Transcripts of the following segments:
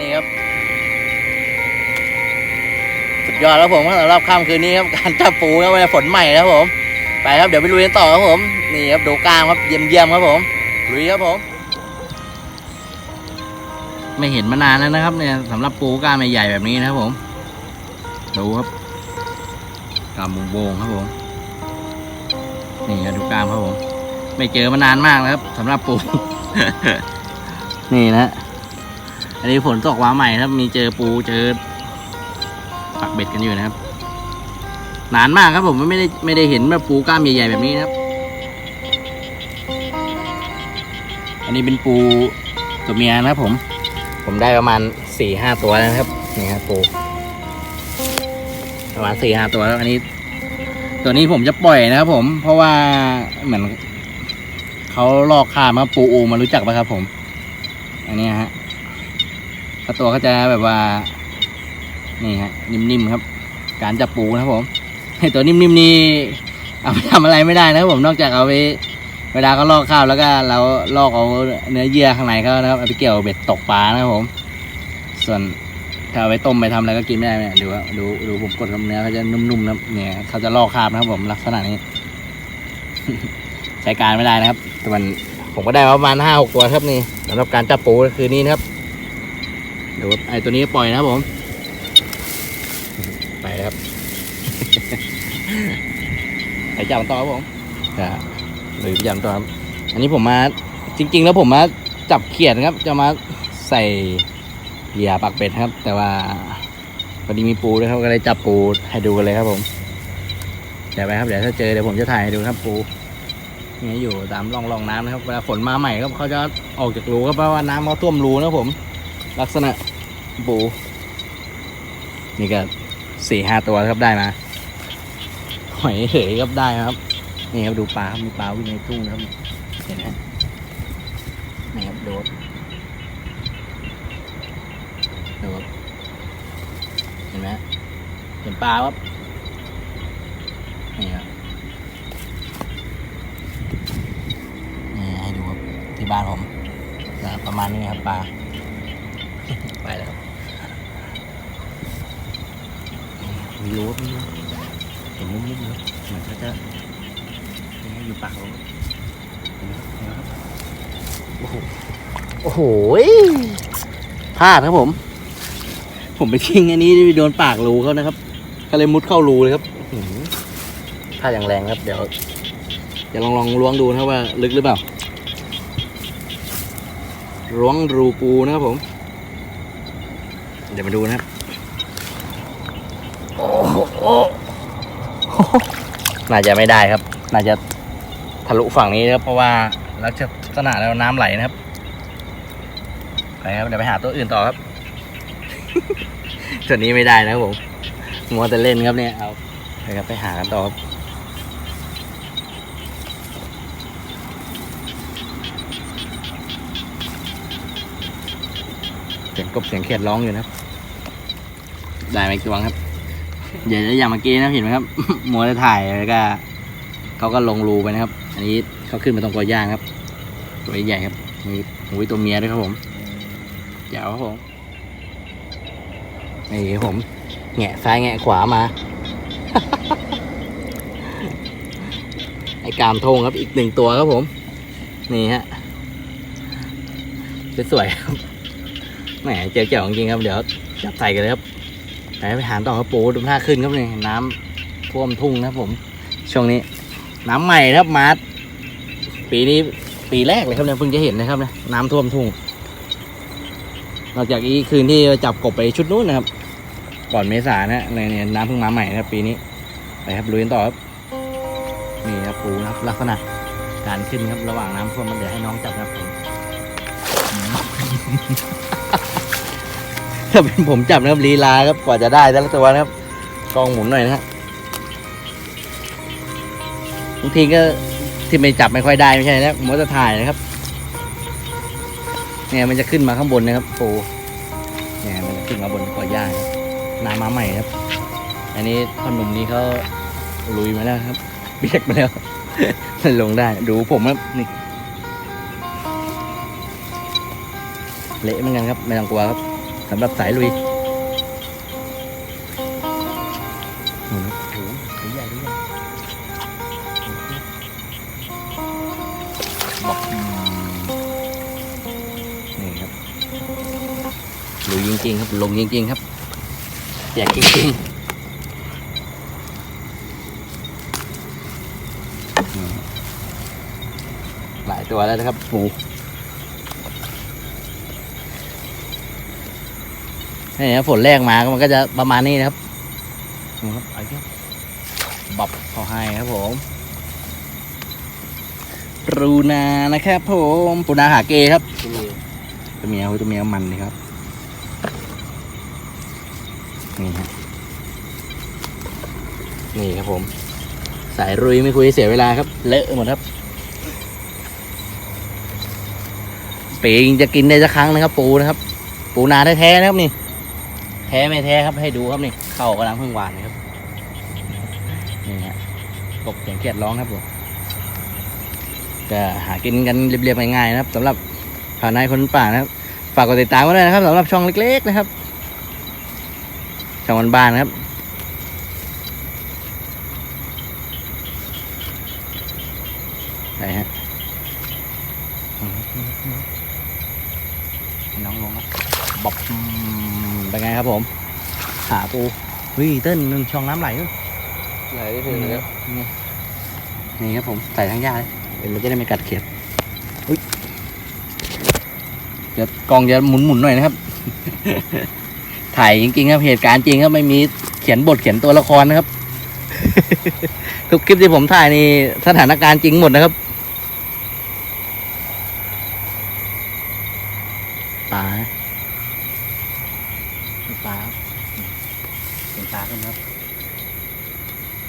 นี่ครับ สุดยอดแล้วผมสำหรับค่ำคืนนี้ครับการจับปูครับวันฝนใหม่ครับผม ไปครับเดี๋ยวไปลุยกันต่อครับผมนี่ครับดูกลางครับเยี่ยมเยี่ยมๆครับผมลุยครับผม ไม่เห็นมานานแล้วนะครับเนี่ยสำหรับปูกล้ามใหญ่ๆแบบนี้นะครับผมดูครับกล้ามโบงๆครับผมนี่ครับดูกล้ามครับผม ไม่เจอมานานมากแล้วครับสำหรับปู นี่นะ อันนี้ฝนตกว้าใหม่ครับ มีเจอปูเจอปักเบ็ดกันอยู่นะครับ นานมากครับผมไม่ได้ไม่ได้เห็นแบบปูกล้ามใหญ่ๆแบบนี้นะครับ อันนี้เป็นปูตัวเมียนะครับผม ผมได้ประมาณสี่ห้าตัวนะครับนี่ครับปูประมาณสี่ห้าตัวแล้วอันนี้ ตัวนี้ผมจะปล่อยนะครับผม เพราะว่าเหมือนเขาลอกข้ามครับปูอูมารู้จักปะครับผม อันนี้ฮะ ตัวเขาจะแบบว่า นี่ฮะนิ่มๆครับ การจับปูนะครับผมไอตัวนิ่มๆนี่เอาไปทำอะไรไม่ได้นะครับผมนอกจากเอาไปเวลาเขาลอกข้าวแล้วก็เราลอกเอาเนื้อเยื่อข้างในเขานะครับเอาไปเกี่ยวเบ็ดตกปลานะครับผม ส่วนถ้าเอาไปต้มไปทำอะไรก็กินไม่ได้เนี่ยดูว่าดูดูผมกดเนื้อเขาจะนุ่มๆนะเนี่ยเขาจะลอกคราบนะครับ ผมลักษณะนี้ ใช้การไม่ได้นะครับแต่มันผมก็ได้มาประมาณห้าหกตัวครับนี่สำหรับการจับปูคืนนี้นะครับ ดี๋ยวไอ้ตัวนี้ปล่อยนะครับผม ไปแล้วครับไปจับมันต่อครับผมจะหรือไปจับมันต่อครับ อันนี้ผมมาจริง ๆ แล้วผมมาจับเขียดนะครับ จะมาใส่เหยื่อปักเป็ดครับ แต่ว่าพอดีมีปูด้วยครับก็เลยจับปูให้ดูกันเลยครับผมเดี๋ยวไปครับเดี๋ยวถ้าเจอเดี๋ยวผมจะถ่ายให้ดูครับปูนี่อยู่ตามร่องร่องน้ำนะครับเวลาฝนมาใหม่ครับเขาจะออกจากรูครับเพราะว่าน้ำเขาท่วมรูนะครับผม ลักษณะ ปู นี่ก็สี่ห้าตัวครับได้มา หอยเหยครับได้ครับ นี่ครับดูปลามีปลาวิ่งในทุ่งครับ เห็นไหมนี่ครับดูครับดูครับเห็นไหมเห็นปลาครับ นี่ครับนี่ให้ดูครับที่บ้านผมประมาณนี้ครับปลา ไปแล้วครับมีรู้มีรู้เห็นมุมๆเลยเหมือนเขาจะนี่อยู่ปากเราเห็นไหมครับเห็นไหมครับโอ้โหโอ้โหพลาดครับผม ผมไปทิ้งอันนี้โดนปากรูเขานะครับก็เลยมุดเข้ารูเลยครับอื้อหือพลาดอย่างแรงครับ เดี๋ยวเดี๋ยวลองลองล้วงดูนะครับว่า ลึกหรือเปล่าล้วงรูปูนะครับผม เดี๋ยวมาดูนะครับโอ้โหน่าจะไม่ได้ครับ น่าจะทะลุฝั่งนี้นะครับ เพราะว่าลักษณะแล้วน้ำไหลนะครับไปครับเดี๋ยวไปหาตัวอื่นต่อครับส่วนนี้ไม่ได้นะครับผมมัวแต่เล่นครับเนี่ยเอาไปครับไปหากันต่อครับเสียงกบเสียงเขียดร้องอยู่นะครับ ได้ไหมตัวครับ เดี๋ยวอย่างเมื่อกี้นะเห็นไหมครับมัวจะถ่ายแล้วก็เขาก็ลงรูไปนะครับ อันนี้เขาขึ้นมาตรงกอหญ้าครับ ตัวใหญ่ครับมีหูยตัวเมียด้วยครับผมเจ๋วครับผมนี่ครับผมแงะซ้ายแงะขวามา ไอ้กามทงครับอีกหนึ่งตัวครับผม นี่ฮะสวยๆครับแหมเจ๋วๆจริงครับ เดี๋ยวจับใส่กันเลยครับ ไปไปหาต่อครับปูดูท่าขึ้นครับนี่น้ำท่วมทุ่งนะครับผม ช่วงนี้ น้ำใหม่ครับมาร์ทปีนี้ปีแรกเลยครับเนี่ยเพิ่งจะเห็นนะครับเนี่ยน้ำท่วมทุ่ง นอกจากอีคืนที่จับกบไปชุดนู้นนะครับ ก่อนเมษานะเนี่ยเนี่ยน้ำเพิ่งมาใหม่นะครับปีนี้ไปครับลุยกันต่อครับนี่ครับปูนะครับลักษณะการขึ้นครับระหว่างน้ำท่วมมันเดี๋ยวให้น้องจับครับผม ถ้าเป็นผมจับนะครับลีลาครับกว่าจะได้แต่ละตัวนะครับกองหมุนหน่อยนะฮะบางทีก็ที่ไม่จับไม่ค่อยได้ไม่ใช่นะมัวจะถ่ายนะครับ เนี่ยมันจะขึ้นมาข้างบนนะครับปูเนี่ยมันจะขึ้นมาบนกอหญ้าครับน้ำมาใหม่ครับ อันนี้พ่อหนุ่มนี้เขาลุยมาแล้วครับเบียกมาแล้วลงได้ ดูผมครับนี่เละเหมือนกันครับ ไม่ต้องกลัวครับ สำหรับสายลุยโอ้โหตัวใหญ่ตัวใหญ่บอกนี่ครับลุยจริงๆครับลงจริงๆครับแจกจริงๆหลายตัวแล้วนะครับปู นี่นะฝนแรกมาก็มันก็จะประมาณนี้นะครับครับไอ้เจ้าบับเขาให้ครับผมปูนานะครับผมปูนาหาเกครับตัวเมียตัวเมียมันเลยครับนี่ฮะนี่ครับผม สายรุยไม่คุยเสียเวลาครับ เลอะหมดครับปีงจะกินได้สักครั้งนะครับ ปูนะครับ ปูนาแท้ๆนะครับนี่ ท้ไม่แท้ครับให้ดูครับนี่เข้ากำลังเพิ่งหวานนะครับนี่ฮะกบเสียงเขียดร้องครับผมจะหากินกันเรียบๆง่ายๆนะครับสำหรับผ่านายคนป่านะครับ ฝากกดติดตามไว้ด้วยนะครับสำหรับช่องเล็ก ๆ นะครับช่องบ้านๆนะครับไหนฮะ น้องลงครับบอบอืมเป็นไงครับผม หาปูเฮ้ยเต้นนั่นช่องน้ำไหลด้วยไหนที่ถึงนี่แล้วนี่นี่ครับผมใส่ทั้งยาเลยเดี๋ยวมันจะได้ไม่กัดเขียดอุ้ยเดี๋ยวกล้องจะหมุนๆหน่อยนะครับ ถ่ายจริงๆครับเหตุการณ์จริงครับไม่มีเขียนบทเขียนตัวละครนะครับ ทุกคลิปที่ผมถ่ายนี่สถานการณ์จริงหมดนะครับ ปลาปลาครับเป็นปลาขึ้นครับ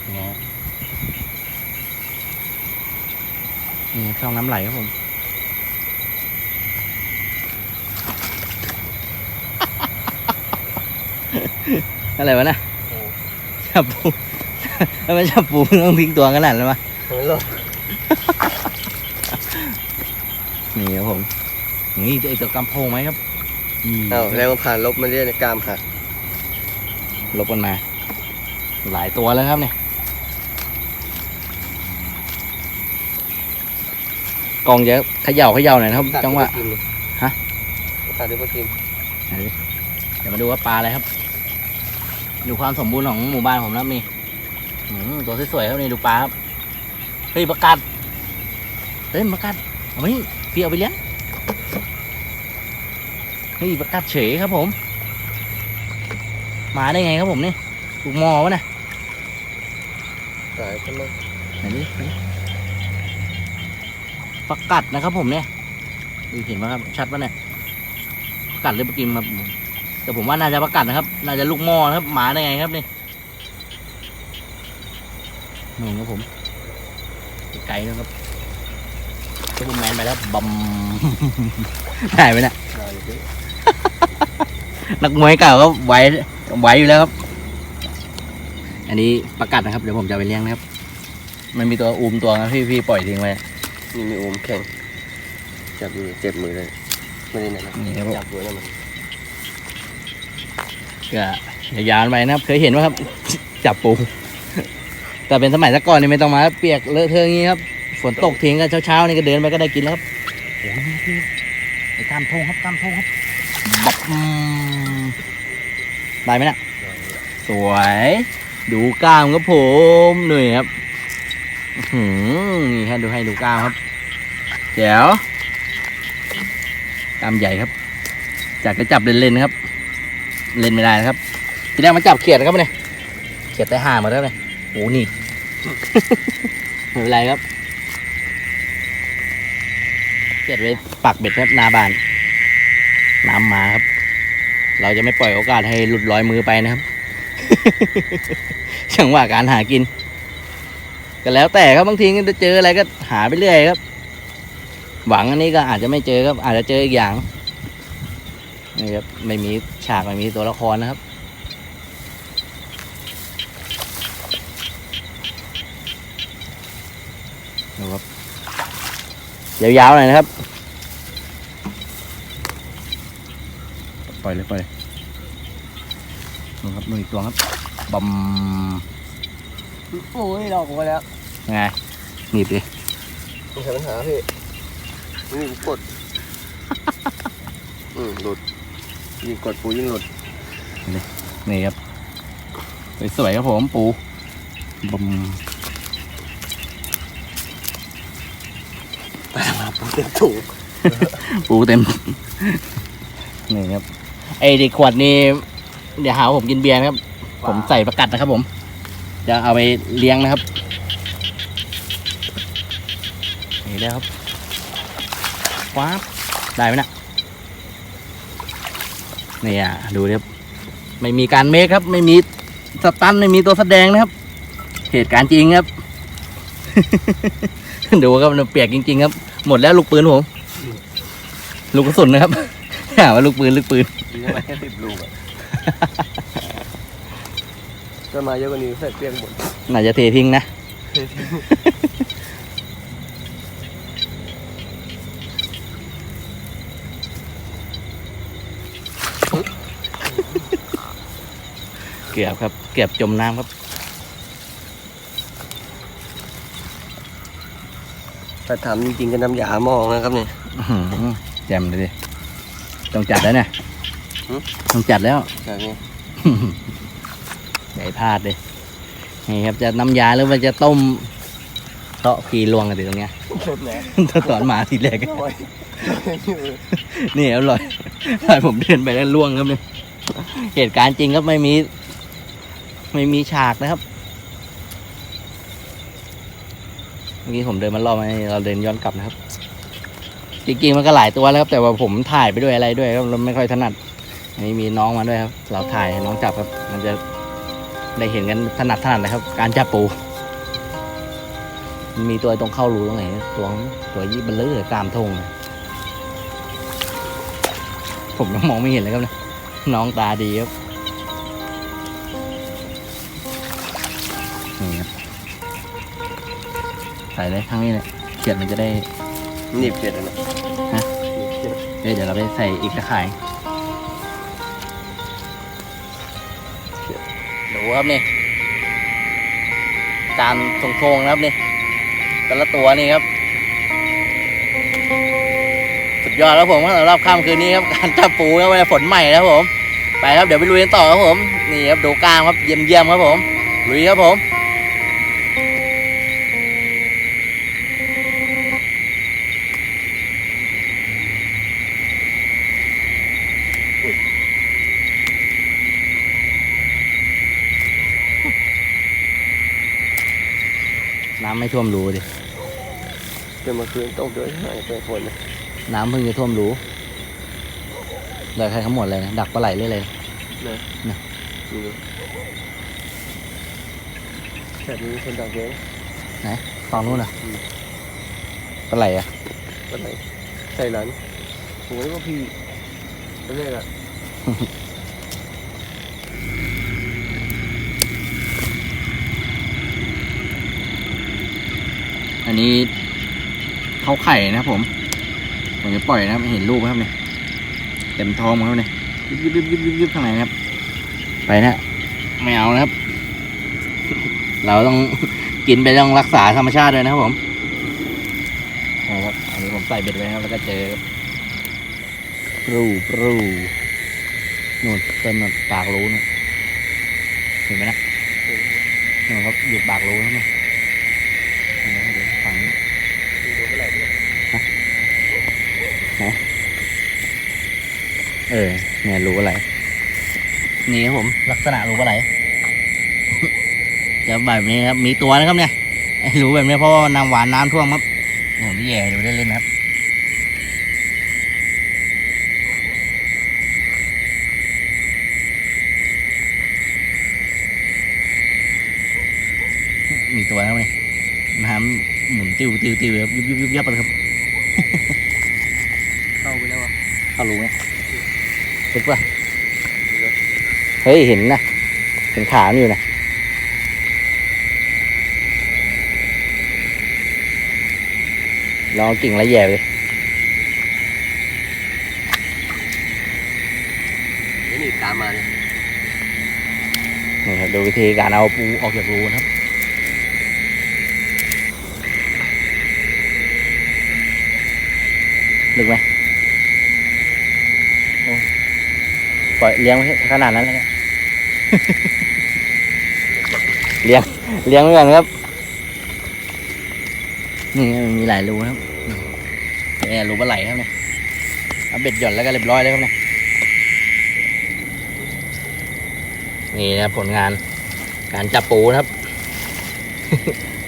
ยังไงฮะนี่ช่องน้ำไหลครับผมอะไรวะนะจับปูถ้าไม่จับปูมึงต้องทิ้งตัวขนาดนั้นวะไม่รู้นี่ครับผม นี่ไอตัวกำโพงไหมครับอืมเอาแล้วมันผ่านลบมาเรียกในกล้ามหักลบกันมา หลายตัวแล้วครับเนี่ยกองจะเขย่าเขย่าหน่อยนะครับ จังหวะฮะตัดด้วยปลากิมเดี๋ยวมาดูว่าปลาอะไรครับ ดูความสมบูรณ์ของหมู่บ้านผมนะครับนี่อืมตัวสวยๆครับนี่ดูปลาครับเฮ้ยประกาศเฮ้ยประกาศเอามานี่พี่เอาไปเลี้ยงเฮ้ยประกาศเฉยครับผม มาได้ไงครับผมนี่ลูกหมอวะนะสายขึ้นมาไหนดิไหนดิประกาศนะครับผมเนี่ยดูเห็นไหมครับชัดปะเนี่ยประกาศหรือประกิมครับผมแต่ผมว่าน่าจะประกาศนะครับ น่าจะลูกหม้อนะครับหมาได้ไงครับนี่นี่ครับผมไกลๆนะครับซูเปอร์แมนไปแล้วบัมได้ไหมเนะได้อยู่ดิ นักมวยเก่าก็ไหวไหวอยู่แล้วครับ อันนี้ประกาศนะครับเดี๋ยวผมจะเอาไปเลี้ยงนะครับ มันมีตัวอูมตัวนะพี่พี่ปล่อยทิ้งไว้นี่มีโอมแข็งจับมือเจ็บมือเลยไม่ได้นะนะนี่ครับผมจับมือนั่นมันก็ยาวๆไปนะครับ เคยเห็นไหมครับ จับปู แต่เป็นสมัยตะก่อนนี่ไม่ต้องมาเปียกเลอะเทอะอย่างนี้ครับฝนตกทิ้งกันเช้าๆนี่ก็เดินไปก็ได้กินแล้วครับโอ้โหนี่พี่ไอ้ตามโพงครับตามโพงครับบับอืม ได้ไหมนะสวย ดูกล้ามครับผมหน่อยครับหือนี่ฮะดูให้ดูกล้ามครับแจ๋วกล้ามใหญ่ครับ จากจะจับเล่นๆนะครับ เล่นไม่ได้นะครับทีแรกมันจับเขียดนะครับเนี่ยเขียดได้ห่ามาแล้วเลยโอ้หนี่ไม่เป็นไรครับเขียดไว้ปักเบ็ดครับนาบานน้ำมาครับ เราจะไม่ปล่อยโอกาสให้หลุดลอยมือไปนะครับ ช่างว่าการหากิน ก็แล้วแต่ครับบางทีก็จะเจออะไรก็หาไปเรื่อยครับ หวังอันนี้ก็อาจจะไม่เจอครับ อาจจะเจออีกอย่างนี่ครับไม่มีฉากไม่มีตัวละครนะครับดูครับยาวๆหน่อยนะครับ ปล่อยเลยปล่อยเลยนู่นครับนู่นอีกตัวครับบอมโอ้ยดอกออกมาแล้วยังไงหนีบดิไม่ใช่ปัญหาพี่นี่กด อืมหลุดยิ่งกดปูยิ่งหลุด นี่ครับสวยๆครับผมปูบอมไปมาปูเต็มถุงปูเต็ม นี่ครับ ไอเด็กขวดนี่เดี๋ยวหาว่าผมกินเบียร์นะครับ ผมใส่ประกัดนะครับ ผมจะเอาไปเลี้ยงนะครับนี่แล้วครับว้าได้ไหมนะนี่อะดูดิครับไม่มีการเมคครับ ไม่มีสตันไม่มีตัวแสดงนะครับ เหตุการณ์จริงครับ ดูครับเปียกจริง ๆ ครับ หมดแล้วลูกปืนผมลูกกระสุนนะครับ หาว่าลูกปืนลูกปืนดีนะแค่สิบลูกอะถ้ามาเยอะกว่านี้ใส่เปียกหมดน่าจะเททิ้งนะ เกือบครับ เกือบจมน้ำครับ ถ้าทำจริงๆก็น้ำยามองนะครับเนี่ย อื้อหือแจ่มเลยดิ ต้องจัดแล้วเนี่ยหือต้องจัดแล้ว จากนี้ใหญ่พลาดเลยนี่ครับจะน้ำยาหรือว่าจะต้มเตาะพีลวงกันติตรงเนี้ยเสร็จแล้วถ้าสอนหมาทีแรกโอ้ยนี่อร่อยตอนผมเดินไปแล้วล่วงครับเนี่ยเหตุการณ์จริงครับไม่มี ไม่มีฉากนะครับเมื่อกี้ผมเดินมารอบนี้เราเดินย้อนกลับนะครับ จริงๆมันก็หลายตัวแล้วครับ แต่ว่าผมถ่ายไปด้วยอะไรด้วยครับเราไม่ค่อยถนัดอันนี้มีน้องมาด้วยครับ เราถ่ายน้องจับครับ มันจะได้เห็นกันถนัดถนัดนะครับ การจับปู มีตัวตรงเข้ารูตรงไหนตัวตัวยี่เบลเลอกามทงผมยังมองไม่เห็นเลยครับนี่ยน้องตาดีครับนี่ครับใส่เลยข้งนี้เนี่ยเขียดมันจะได้หนีบเสร็จแล้วนะ เดี๋ยวเราไปใส่อีกตะข่ายดูครับนี่จานทงๆนะครับนี่แต่ละตัวนี่ครับ สุดยอดครับผมสำหรับค่ำคืนนี้ครับการจับปูครับวันฝนใหม่นะครับผม ไปครับเดี๋ยวไปลุยกันต่อครับผม นี่ครับดูกลางครับเยี่ยมเยี่ยมๆครับผมลุยครับผม ไม่ท่วมรูดิเดี๋ยวมาคืนตกด้วยหายไปฝนนะน้ำเพิ่งจะท่วมรูเลยใครเขาหมดเลยนะดักปลาไหลเรื่อยเลยนี่ดูแบบนี้คนดักเยอะนะฝั่งนู้นน่ะอืมปลาไหลอะวันไหนใส่ร้านผมว่าพี่ตอนแรกอะ อันนี้เขาไข่นะครับผม ผมจะปล่อยนะครับเห็นรูปไหมครับเนี่ยเต็มท้องครับเนี่ยยิบยิบยิบยิบยิบข้างในนะครับ ไปนะไม่เอานะครับ เราต้องกินไปต้องรักษาธรรมชาติด้วยนะครับผมนะครับอันนี้ผมใส่เบ็ดไว้นะครับแล้วก็เจอปรูปรูนู่นเต็มปากรูนะเห็นไหมนะนู่นครับอยู่ปากรูครับเนี่ยนี่นะครับเดี๋ยวฝั่งนี้ ดูเท่าไหร่ด้วย เออ เนี่ยรู้อะไร นี่ครับผม ลักษณะรู้อะไร จะแบบนี้ครับ มีตัวนะครับเนี่ยไอ้รู้แบบนี้เพราะว่าน้ำหวานน้ำท่วมครับผมแย่ดูได้เล่นๆนะครับ มีตัวนะครับเนี่ยน้ำหมุนติ้วติ้วติ้วครับยุบยุบยุบยับเลยครับ เข้าไปแล้วอะเขารู้ไหม เห็นปะเฮ้ย เห็นนะ เห็นขามันอยู่นะลองกิ่งแล้วแย่ไปเลยนี่นี่ตามมาเลยนี่ครับดูวิธีการเอาปูออกจากรูนะครับลึกไหมโอ้ ปล่อยเลี้ยงขนาดนั้นเลยเนี่ยเลี้ยงเลี้ยงไว้ก่อนครับ นี่มันมีหลายรูครับนี่รูปลาไหลครับเนี่ยเอาเบ็ดหย่อนแล้วก็เรียบร้อยแล้วครับเนี่ยนี่นะผลงาน การจับปูนะครับ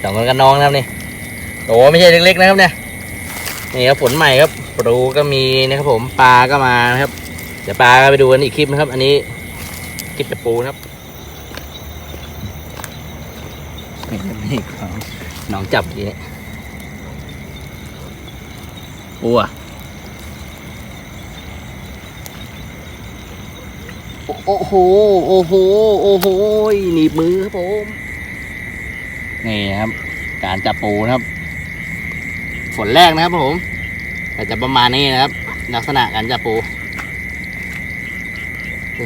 สองคนกับน้องนะครับนี่โอ้ไม่ใช่เล็กๆนะครับเนี่ยนี่ครับฝนใหม่ครับ ปูก็มีนะครับผมปลาก็มานะครับ เดี๋ยวปลาก็ไปดูกันอีกคลิปนะครับ อันนี้คลิปแบบปูนะครับนี่ครับนี่ของน้องจับเมื่อกี้ปูอะโอ้โห โอ้โห โอ้โห หนีบมือครับผม นี่นะครับ การจับปูนะครับ ฝนแรกนะครับผม แต่จะประมาณนี้นะครับ ลักษณะการจับปู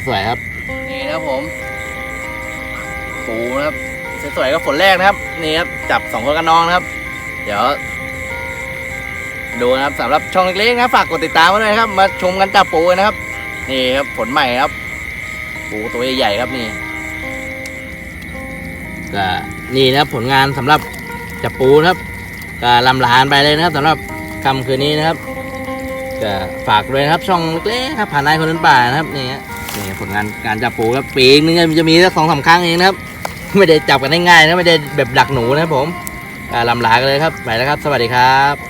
สวยๆครับ นี่นะครับผม ปูนะครับ สวยๆก็ฝนแรกนะครับ นี่ครับ จับสองคนกับน้องนะครับ เดี๋ยว ดูนะครับสำหรับช่องเล็กๆนะครับฝากกดติดตามไว้ด้วยนะครับ มาชมกันจับปูนะครับ นี่ครับฝนใหม่ครับ ปูตัวใหญ่ๆครับนี่ก็นี่นะครับผลงานสำหรับจับปูนะครับก็ลำลานไปเลยนะครับสำหรับคำคืนนี้นะครับก็ฝากด้วยนะครับช่องเล็กๆครับผ่านนายคนนั้นป่านะครับนี่ฮะ นี่ผลงานการจับปูครับปีนึงจะมีสักสองสามครั้งเองนะครับ ไม่ได้จับกันได้ง่ายนะไม่ได้แบบดักหนูนะครับผมลำลากันเลยครับไปแล้วครับ สวัสดีครับ